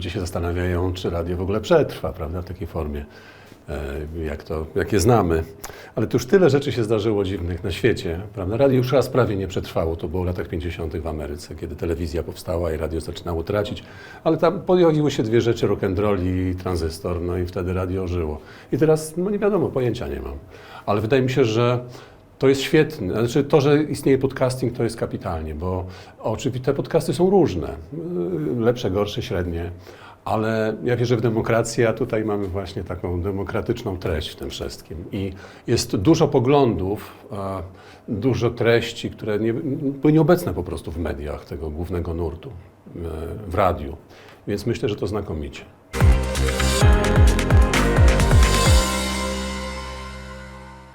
Ludzie się zastanawiają, czy radio w ogóle przetrwa, prawda, w takiej formie, e, jak, to, jak je znamy. Ale to już tyle rzeczy się zdarzyło dziwnych na świecie, prawda. Radio już raz prawie nie przetrwało, to było w latach 50. w Ameryce, kiedy telewizja powstała i radio zaczynało tracić. Ale tam pojawiły się dwie rzeczy, rock and roll i tranzystor, no i wtedy radio żyło. I teraz, no nie wiadomo, pojęcia nie mam. Ale wydaje mi się, że to jest świetne. Znaczy, to, że istnieje podcasting, to jest kapitalnie, bo oczywiście te podcasty są różne. Yy, Lepsze, gorsze, średnie. Ale ja wierzę w demokrację, a tutaj mamy właśnie taką demokratyczną treść w tym wszystkim. I jest dużo poglądów, dużo treści, które nie, były nieobecne po prostu w mediach tego głównego nurtu, yy, w radiu. Więc myślę, że to znakomicie.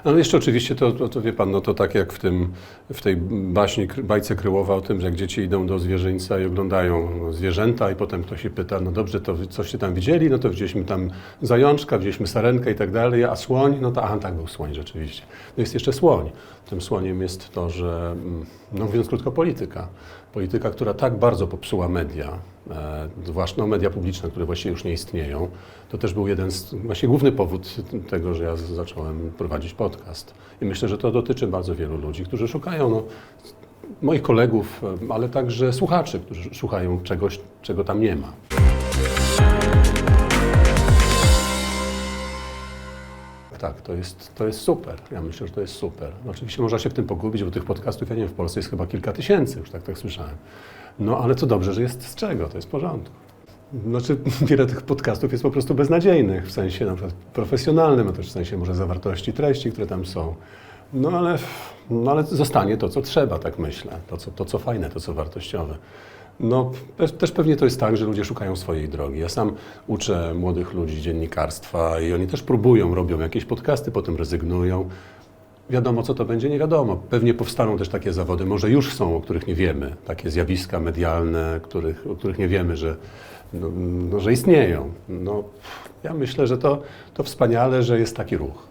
No jeszcze oczywiście to, to, to wie pan, no to tak jak w, tym, w tej baśni, bajce Kryłowa o tym, że jak dzieci idą do zwierzyńca i oglądają zwierzęta i potem ktoś się pyta, no dobrze, to coście tam widzieli? No to widzieliśmy tam zajączka, widzieliśmy sarenkę i tak dalej, a słoń? No to aha, tak był słoń rzeczywiście. No jest jeszcze słoń. Tym słoniem jest to, że, mm, no mówiąc krótko, polityka. Polityka, która tak bardzo popsuła media, zwłaszcza no, media publiczne, które właściwie już nie istnieją. To też był jeden z, właśnie główny powód tego, że ja zacząłem prowadzić podcast. I myślę, że to dotyczy bardzo wielu ludzi, którzy szukają, no, moich kolegów, e, ale także słuchaczy, którzy szukają czegoś, czego tam nie ma. Tak, to jest, to jest super. Ja myślę, że to jest super. Oczywiście można się w tym pogubić, bo tych podcastów, ja nie wiem, w Polsce jest chyba kilka tysięcy, już tak, tak słyszałem. No ale to dobrze, że jest z czego, to jest w porządku. Znaczy, wiele tych podcastów jest po prostu beznadziejnych, w sensie na przykład profesjonalnym, a też w sensie może zawartości treści, które tam są. No ale, no ale zostanie to, co trzeba, tak myślę. To, co, to, co fajne, to, co wartościowe. No, też, też pewnie to jest tak, że ludzie szukają swojej drogi. Ja sam uczę młodych ludzi dziennikarstwa i oni też próbują, robią jakieś podcasty, potem rezygnują. Wiadomo, co to będzie, nie wiadomo. Pewnie powstaną też takie zawody, może już są, o których nie wiemy, takie zjawiska medialne, których, o których nie wiemy, że, no, no, że istnieją. No, ja myślę, że to, to wspaniale, że jest taki ruch.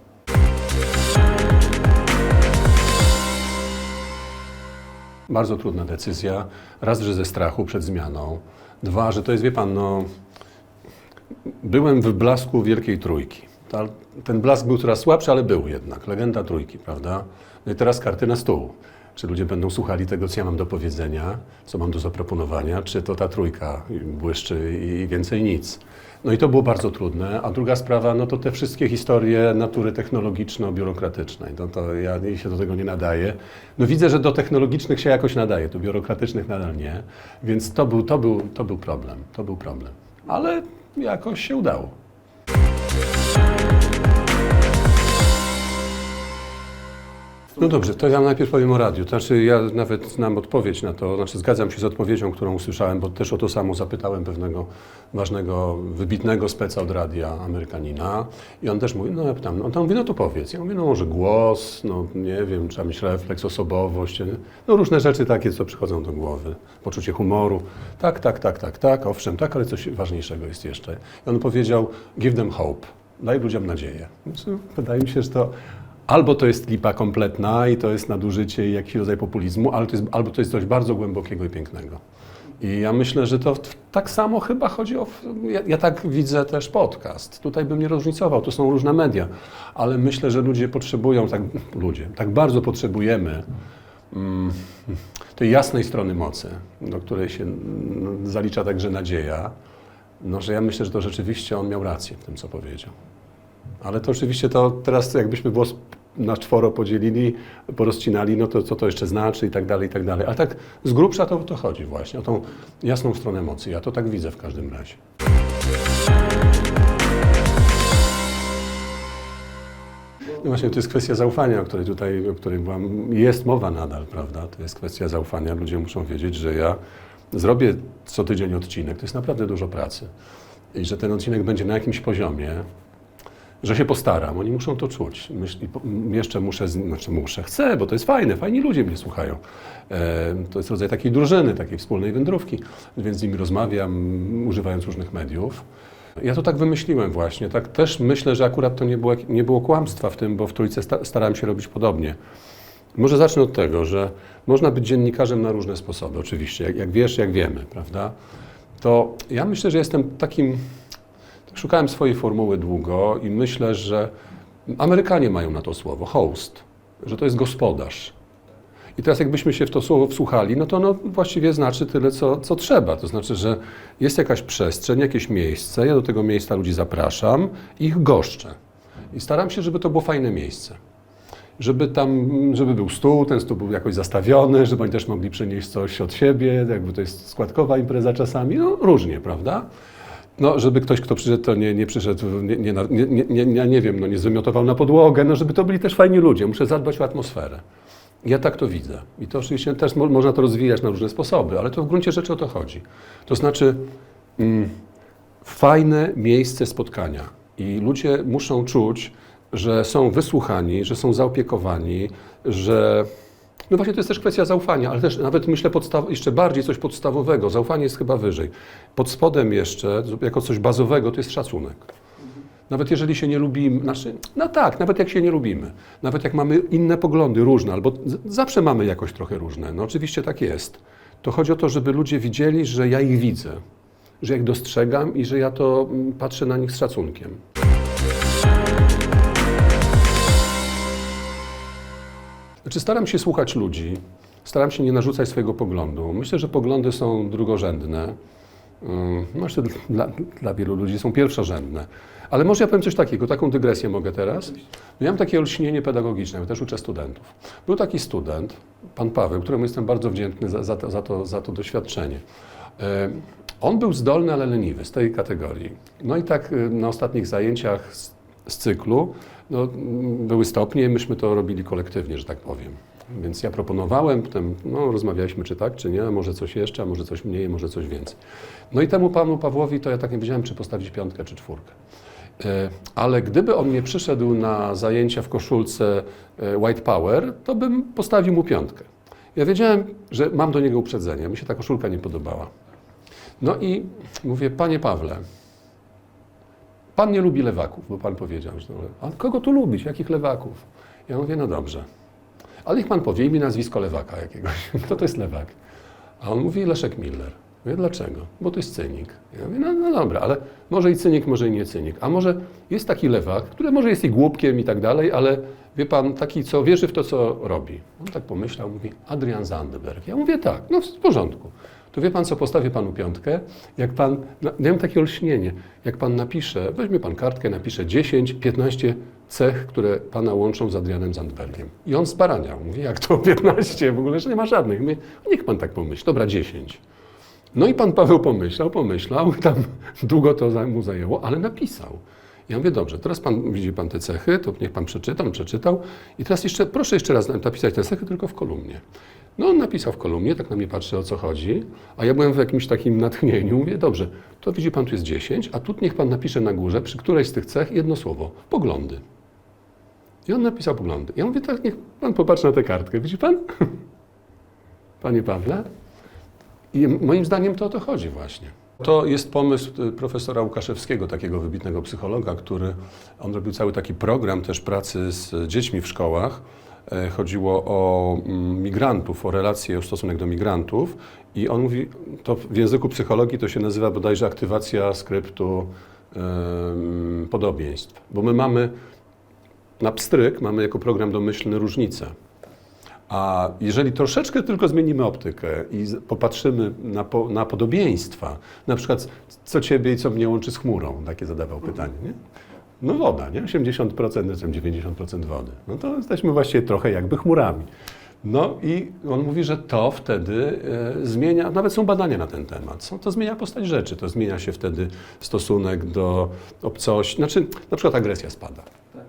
Bardzo trudna decyzja. Raz, że ze strachu przed zmianą. Dwa, że to jest, wie pan, no, byłem w blasku Wielkiej Trójki. Ta, ten blask był coraz słabszy, ale był jednak. Legenda Trójki, prawda? No i teraz karty na stół. Czy ludzie będą słuchali tego, co ja mam do powiedzenia, co mam do zaproponowania, czy to ta trójka błyszczy i więcej nic. No i to było bardzo trudne. A druga sprawa, no to te wszystkie historie natury technologiczno-biurokratycznej. No to ja się do tego nie nadaję. No widzę, że do technologicznych się jakoś nadaje, do biurokratycznych nadal nie. Więc to był, to był, to był problem. To był problem. Ale jakoś się udało. No dobrze, to ja najpierw powiem o radiu. Znaczy, ja nawet znam odpowiedź na to, znaczy zgadzam się z odpowiedzią, którą usłyszałem, bo też o to samo zapytałem pewnego ważnego, wybitnego speca od radia Amerykanina i on też mówi, no ja pytam, on tam mówi, no to powiedz. Ja mówię, no może głos, no nie wiem, trzeba mieć refleks, osobowość, no różne rzeczy takie, co przychodzą do głowy, poczucie humoru. Tak, tak, tak, tak, tak, owszem, tak, ale coś ważniejszego jest jeszcze. I on powiedział, give them hope, daj ludziom nadzieję. Znaczy, Wydaje mi się, że to Albo to jest lipa kompletna i to jest nadużycie i jakiś rodzaj populizmu, ale to jest, albo to jest coś bardzo głębokiego i pięknego. I ja myślę, że to tak samo chyba chodzi o. Ja, ja tak widzę też podcast. Tutaj bym nie różnicował, to są różne media, ale myślę, że ludzie potrzebują, tak, ludzie, tak bardzo potrzebujemy mm, tej jasnej strony mocy, do której się mm, zalicza także nadzieja, no, że ja myślę, że to rzeczywiście on miał rację w tym, co powiedział. Ale to oczywiście to teraz jakbyśmy głos na czworo podzielili, porozcinali, no to co to jeszcze znaczy i tak dalej, i tak dalej. Ale tak z grubsza to, to chodzi właśnie, o tą jasną stronę emocji. Ja to tak widzę w każdym razie. No właśnie, to jest kwestia zaufania, o której tutaj, o której była, jest mowa nadal, prawda? To jest kwestia zaufania. Ludzie muszą wiedzieć, że ja zrobię co tydzień odcinek. To jest naprawdę dużo pracy. I że ten odcinek będzie na jakimś poziomie, że się postaram. Oni muszą to czuć. Jeszcze muszę, znaczy muszę, chcę, bo to jest fajne, fajni ludzie mnie słuchają. E, to jest rodzaj takiej drużyny, takiej wspólnej wędrówki, więc z nimi rozmawiam, używając różnych mediów. Ja to tak wymyśliłem właśnie. Tak też myślę, że akurat to nie było, nie było kłamstwa w tym, bo w Trójce sta, starałem się robić podobnie. Może zacznę od tego, że można być dziennikarzem na różne sposoby, oczywiście, jak, jak wiesz, jak wiemy, prawda? to ja myślę, że jestem takim. Szukałem swojej formuły długo i myślę, że Amerykanie mają na to słowo host, że to jest gospodarz. I teraz jakbyśmy się w to słowo wsłuchali, no to ono właściwie znaczy tyle, co, co trzeba. To znaczy, że jest jakaś przestrzeń, jakieś miejsce, ja do tego miejsca ludzi zapraszam ich goszczę. I staram się, żeby to było fajne miejsce. Żeby tam, żeby był stół, ten stół był jakoś zastawiony, żeby oni też mogli przynieść coś od siebie, jakby to jest składkowa impreza czasami, no różnie, prawda? No, żeby ktoś, kto przyszedł, to nie, nie przyszedł, nie, nie, nie, nie, nie, nie wiem, no nie zwymiotował na podłogę, no żeby to byli też fajni ludzie. Muszę zadbać o atmosferę. Ja tak to widzę. I to oczywiście też mo- można to rozwijać na różne sposoby, ale to w gruncie rzeczy o to chodzi. To znaczy mm, fajne miejsce spotkania i ludzie muszą czuć, że są wysłuchani, że są zaopiekowani, że no właśnie to jest też kwestia zaufania, ale też nawet myślę podstaw, jeszcze bardziej coś podstawowego. Zaufanie jest chyba wyżej. Pod spodem jeszcze, jako coś bazowego, to jest szacunek. Nawet jeżeli się nie lubimy, znaczy, no tak, nawet jak się nie lubimy, nawet jak mamy inne poglądy, różne, albo zawsze mamy jakoś trochę różne, no oczywiście tak jest, to chodzi o to, żeby ludzie widzieli, że ja ich widzę, że ja ich dostrzegam i że ja to mm, patrzę na nich z szacunkiem. Znaczy, staram się słuchać ludzi, staram się nie narzucać swojego poglądu. Myślę, że poglądy są drugorzędne. Ym, No, dla, dla wielu ludzi są pierwszorzędne. Ale może ja powiem coś takiego, taką dygresję mogę teraz. Miałem takie olśnienie pedagogiczne, ja też uczę studentów. Był taki student, pan Paweł, któremu jestem bardzo wdzięczny za, za, to, za, to, za to doświadczenie. Ym, On był zdolny, ale leniwy z tej kategorii. No i tak y, na ostatnich zajęciach z, cyklu no, były stopnie, myśmy to robili kolektywnie, że tak powiem. Więc ja proponowałem, potem no, rozmawialiśmy, czy tak, czy nie, a może coś jeszcze, a może coś mniej, może coś więcej. No i temu panu Pawłowi to ja tak nie wiedziałem, czy postawić piątkę, czy czwórkę. E, Ale gdyby on nie przyszedł na zajęcia w koszulce e, White Power, to bym postawił mu piątkę. Ja wiedziałem, że mam do niego uprzedzenie, mi się ta koszulka nie podobała. No i mówię, panie Pawle, pan nie lubi lewaków, bo pan powiedział, że a kogo tu lubić, jakich lewaków? Ja mówię, no dobrze, ale niech pan powie mi nazwisko lewaka jakiegoś. Kto to jest lewak? A on mówi Leszek Miller. Mówię, dlaczego? Bo to jest cynik. Ja mówię, no, no dobra, ale może i cynik, może i nie cynik. A może jest taki lewak, który może jest i głupkiem i tak dalej, ale wie pan, taki, co wierzy w to, co robi. On tak pomyślał, mówi, Adrian Zandberg. Ja mówię, tak, no w porządku. To wie pan co, postawię panu piątkę, jak pan, no, miałem takie olśnienie, jak pan napisze, weźmie pan kartkę, napisze 10, 15 cech, które pana łączą z Adrianem Zandbergiem. I on sparaniał, mówi, jak to 15, w ogóle, że nie ma żadnych. Mówię, niech pan tak pomyśli, dobra, 10. No i pan Paweł pomyślał, pomyślał, tam długo to mu zajęło, ale napisał. Ja mówię, dobrze, teraz pan, widzi pan te cechy, to niech pan przeczyta, on przeczytał i teraz jeszcze, proszę jeszcze raz napisać te cechy, tylko w kolumnie. No on napisał w kolumnie, tak na mnie patrzy o co chodzi, a ja byłem w jakimś takim natchnieniu, mówię, dobrze, to widzi pan, tu jest 10, a tu niech pan napisze na górze, przy którejś z tych cech jedno słowo, poglądy. I on napisał poglądy. Ja mówię, tak, niech pan popatrzy na tę kartkę, widzi pan? Panie Pawle? I moim zdaniem to o to chodzi właśnie. To jest pomysł y, profesora Łukaszewskiego, takiego wybitnego psychologa, który on robił cały taki program też pracy z dziećmi w szkołach. E, Chodziło o mm, migrantów, o relacje, o stosunek do migrantów i on mówi, to w języku psychologii to się nazywa bodajże aktywacja skryptu em, podobieństw, bo my mamy na pstryk, mamy jako program domyślny różnice. A jeżeli troszeczkę tylko zmienimy optykę i popatrzymy na, po, na podobieństwa, na przykład co ciebie i co mnie łączy z chmurą, takie zadawał pytanie, nie? No woda, nie? 80%, czy 90% wody. No to jesteśmy właściwie trochę jakby chmurami. No i on mówi, że to wtedy e, zmienia, nawet są badania na ten temat, są, to zmienia postać rzeczy, to zmienia się wtedy stosunek do obcości, znaczy na przykład agresja spada,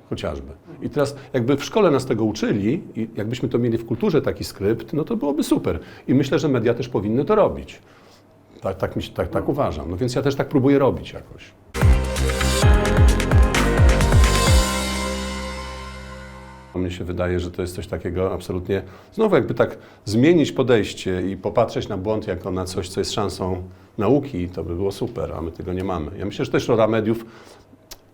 chociażby. I teraz jakby w szkole nas tego uczyli i jakbyśmy to mieli w kulturze taki skrypt, no to byłoby super. I myślę, że media też powinny to robić. Tak, tak, mi tak, tak uważam. No więc ja też tak próbuję robić jakoś. Mnie się wydaje, że to jest coś takiego absolutnie, znowu jakby tak zmienić podejście i popatrzeć na błąd jako na coś, co jest szansą nauki, to by było super, a my tego nie mamy. Ja myślę, że też rola mediów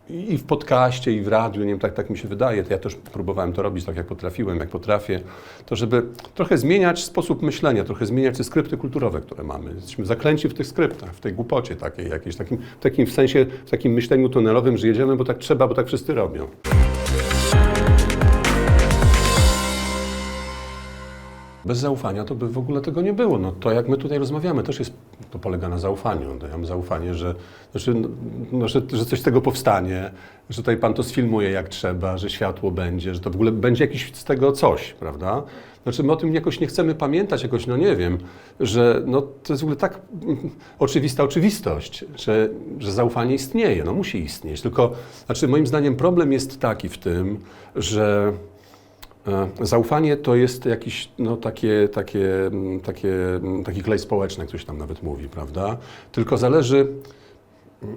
i w podcaście, i w radiu, nie wiem, tak, tak mi się wydaje, to ja też próbowałem to robić tak, jak potrafiłem, jak potrafię, to żeby trochę zmieniać sposób myślenia, trochę zmieniać te skrypty kulturowe, które mamy. Jesteśmy zaklęci w tych skryptach, w tej głupocie takiej jakiejś, takim, takim w sensie, w takim myśleniu tunelowym, że jedziemy, bo tak trzeba, bo tak wszyscy robią. Bez zaufania to by w ogóle tego nie było. No to jak my tutaj rozmawiamy, też jest, to polega na zaufaniu. No, ja mam zaufanie, że, znaczy, no, że, że coś z tego powstanie, że tutaj pan to sfilmuje jak trzeba, że światło będzie, że to w ogóle będzie jakiś z tego coś, prawda? Znaczy my o tym jakoś nie chcemy pamiętać, jakoś, no nie wiem, że no, to jest w ogóle tak oczywista oczywistość, że, że zaufanie istnieje, no musi istnieć. Tylko, znaczy moim zdaniem problem jest taki w tym, że Zaufanie to jest jakiś, no, takie, takie, takie, taki klej społeczny, ktoś tam nawet mówi, prawda? Tylko zależy,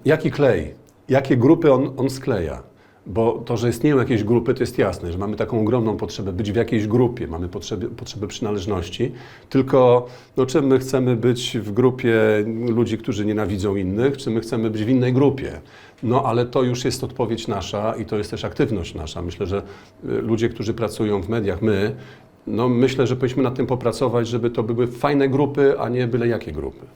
jaki klej, jakie grupy on, on skleja. Bo to, że istnieją jakieś grupy, to jest jasne, że mamy taką ogromną potrzebę być w jakiejś grupie, mamy potrzeby, potrzebę przynależności. Tylko, no, czy my chcemy być w grupie ludzi, którzy nienawidzą innych, czy my chcemy być w innej grupie? No, ale to już jest odpowiedź nasza i to jest też aktywność nasza. Myślę, że y, ludzie, którzy pracują w mediach, my, no, myślę, że powinniśmy nad tym popracować, żeby to były fajne grupy, a nie byle jakie grupy.